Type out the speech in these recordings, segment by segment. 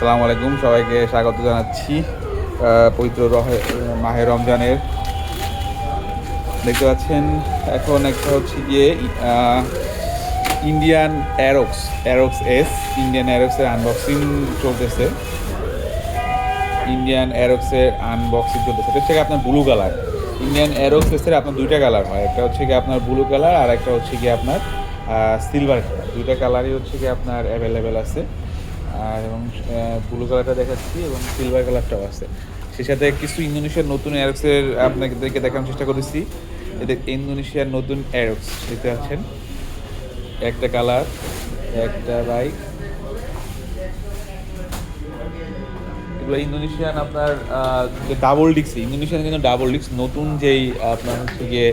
আসসালামু আলাইকুম, সবাইকে স্বাগত জানাচ্ছি পবিত্র মাহে রমজানের। দেখতে পাচ্ছেন, এখন একটা হচ্ছে গিয়ে Indian Aerox Aerox S Indian অ্যারোক্সের unboxing চলতেছে। ইন্ডিয়ান অ্যারোক্সের আনবক্সিং চলতেছে। এটা হচ্ছে আপনার ব্লু কালার ইন্ডিয়ান অ্যারোক্স এসের আপনার দুইটা কালার হয়। একটা হচ্ছে গিয়ে আপনার ব্লু কালার আর একটা হচ্ছে গিয়ে আপনার সিলভার কালার দুইটা কালারই হচ্ছে গিয়ে আপনার অ্যাভেলেবেল আছে। আর এবং ব্লু কালারটা দেখাচ্ছি এবং সিলভার কালারটাও আছে। সেই সাথে কিছু ইন্দোনেশিয়ার নতুন অ্যারোক্সের আপনাদেরকে দেখানোর চেষ্টা করেছি। এদের ইন্দোনেশিয়ার নতুন অ্যারোক্স দেখতে পাচ্ছেন? একটা কালার একটা বাইক এগুলো ইন্দোনেশিয়ান আপনার যে ডাবল ডিক্স ইন্দোনেশিয়ান কিন্তু ডাবল ডিক্স নতুন যেই, আপনার হচ্ছে গিয়ে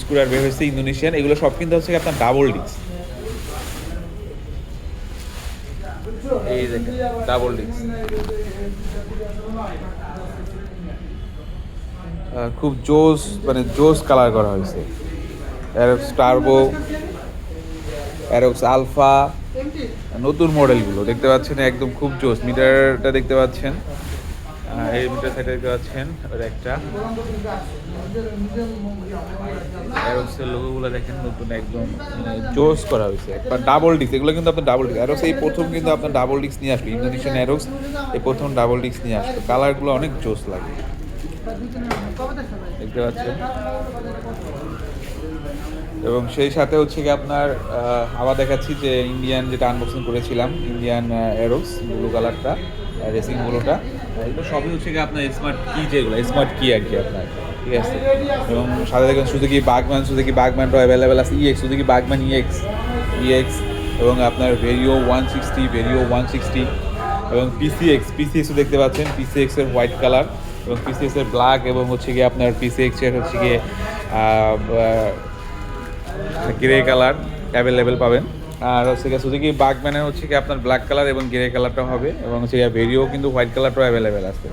স্কুটার বের হয়েছে ইন্দোনেশিয়ান, এগুলো সব কিন্তু হচ্ছে আপনার ডাবল ডিক্স এই দেখেন ডাবল খুব জোস মানে জোস কালার করা হয়েছে। অ্যারোক্স টার্বো অ্যারোক্স আলফা নতুন মডেলগুলো দেখতে পাচ্ছেন, একদম খুব জোস। মিটারটা দেখতে পাচ্ছেন। এই মিটার সাইডে দেখতে পাচ্ছেন ওর একটা। অ্যারোক্সের লোগোগুলো দেখেন, নতুন একদম জোস করা হয়েছে। একবার ডাবল ডিস্ক এগুলো কিন্তু আপনার ডাবল ডিস্ক অ্যারোক্স এই প্রথম কিন্তু আপনার ডাবল ডিস্ক নিয়ে আসলো ইন্দোনেশিয়ান অ্যারোক্স এই প্রথম ডাবল ডিস্ক নিয়ে আসলো কালারগুলো অনেক জোস লাগে। দেখতে পাচ্ছেন? এবং সেই সাথে হচ্ছে কি আপনার আবার দেখাচ্ছি যে ইন্ডিয়ান যেটা আনবক্সিং করেছিলাম ইন্ডিয়ান এরোক্স ব্লু কালারটা রেসিং ব্লুটা এগুলো সবই হচ্ছে কি আপনার স্মার্ট কি যেগুলো স্মার্ট কি আর কি আপনার, ঠিক আছে? এবং সাথে দেখবেন সুজুকি বাগম্যান সুজুকি বাগম্যানটা অ্যাভেলেবেল আছে EX Suzuki Burgman EX EX এবং আপনার Vario one sixty Vario one sixty এবং পিসিএক্স পিসিএক্সও দেখতে পাচ্ছেন পিসিএক্স এর হোয়াইট কালার এবং পিসিএক্স এর ব্ল্যাক এবং হচ্ছে গিয়ে আপনার পিসিএক্স এর হচ্ছে গিয়ে গ্রে কালার অ্যাভেলেবেল পাবেন। আর হচ্ছে গিয়ে সুজুকি বাগম্যানের হচ্ছে কি আপনার ব্ল্যাক কালার এবং গ্রে কালারটাও হবে এবং হচ্ছে ভেরিও কিন্তু হোয়াইট কালারটাও অ্যাভেলেবেল আছে।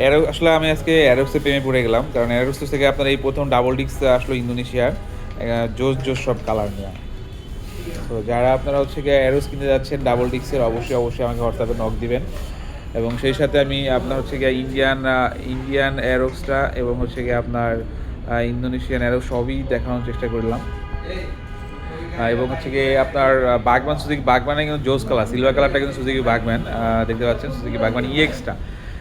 অ্যারো আসলে আমি আজকে অ্যারোক্সের প্রেমে পড়ে গেলাম, কারণ অ্যারোক্স থেকে আপনার এই প্রথম ডাবল ডিক্স আসলো ইন্দোনেশিয়ার জোস জোস সব কালার নিয়ে। তো যারা আপনারা হচ্ছে গিয়ে অ্যারোস কিনতে যাচ্ছেন ডাবল ডিক্সের অবশ্যই অবশ্যই আমাকে হোয়াটসঅ্যাপে নক দিবেন। এবং সেই সাথে আমি আপনার হচ্ছে গিয়ে ইন্ডিয়ান ইন্ডিয়ান অ্যারোক্সটা এবং হচ্ছে গিয়ে আপনার ইন্দোনেশিয়ান অ্যারো সবই দেখানোর চেষ্টা করলাম। এবং হচ্ছে গিয়ে আপনার আহ, বাগমান সুজুকি বাগমানে কিন্তু জোস কালার সিলভার কালারটা কিন্তু সুজুকি আহ, দেখতে পাচ্ছেন সুজুকি বাগমান ইএক্সটা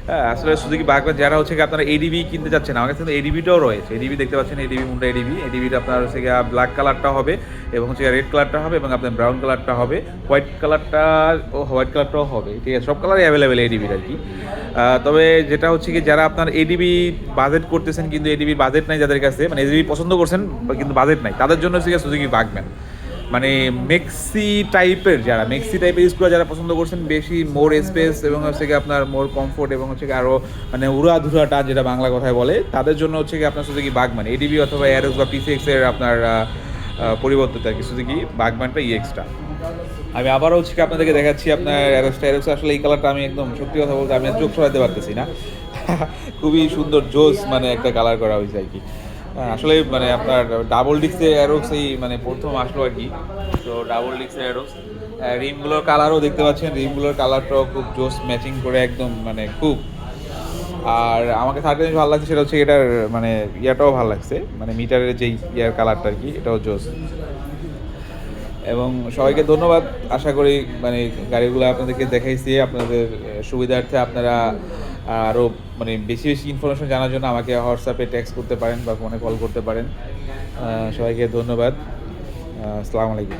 হ্যাঁ আসলে সুজুকি বাগমান যারা হচ্ছে কি আপনারা এডিবি কিনতে যাচ্ছেন আমার কাছে কিন্তু এডিবিটাও রয়েছে এডিবি দেখতে পাচ্ছেন এডিবি মুন্ডা এডিবি এডিবিটা আপনার হচ্ছে গিয়ে ব্ল্যাক কালারটা হবে এবং হচ্ছে রেড কালারটা হবে এবং আপনার ব্রাউন কালারটা হবে হোয়াইট কালারটা ও হোয়াইট কালারটাও হবে ঠিক আছে সব কালারই অ্যাভেলেবেল এডিবির আর কি তবে যেটা হচ্ছে কি যারা আপনার এডিবি বাজেট করতেছেন কিন্তু এডিবির বাজেট নাই যাদের কাছে মানে এডিবি পছন্দ করছেন কিন্তু বাজেট নাই তাদের জন্য হচ্ছে সুজুকি বাগম্যান মানে মেক্সি টাইপের যারা মেক্সি টাইপের স্কুল যারা পছন্দ করছেন, বেশি মোর স্পেস এবং হচ্ছে কি আপনার মোর কমফোর্ট এবং হচ্ছে কি আরও মানে উড়া ধুরাটা যেটা বাংলা কথায় বলে, তাদের জন্য হচ্ছে কি আপনার সুজুকি বাগমান এডিবি অথবা এয়ারোস বা পিসিএক্স এর আপনার পরিবর্তিত আর কি সুজুকি বাগমানটা ইএক্সটা আমি আবারও হচ্ছে কি আপনাদেরকে দেখাচ্ছি, আপনার অ্যারোসটা অ্যারোস আসলে এই কালারটা আমি একদম সত্যি কথা বলতে আমি চোখ সরাতে পারতেছি না। খুবই সুন্দর জোস মানে একটা কালার করা হয়েছে আর কি। আসলে মানে আপনার ডাবল ডিস্কের অ্যারোক্স এই মানে প্রথম আসলো আর কি। তো ডাবল ডিস্কের অ্যারোক্স রিমগুলোর কালারও দেখতে পাচ্ছেন। রিমগুলোর কালারটাও খুব জোস ম্যাচিং করে একদম মানে খুব। আর আমাকে থার্ড ভালো লাগছে সেটা হচ্ছে এটার মানে ইয়াটাও ভালো লাগছে। মানে মিটারের যেই ইয়ার কালারটা আর কি, এটাও জোস। এবং সবাইকে ধন্যবাদ। আশা করি মানে গাড়িগুলো আপনাদেরকে দেখাইছি। আপনাদের সুবিধার্থে আপনারা আরও মানে বেশি বেশি ইনফরমেশন জানার জন্য আমাকে হোয়াটসঅ্যাপে টেক্সট করতে পারেন বা ফোনে কল করতে পারেন। সবাইকে ধন্যবাদ। আসসালামু আলাইকুম।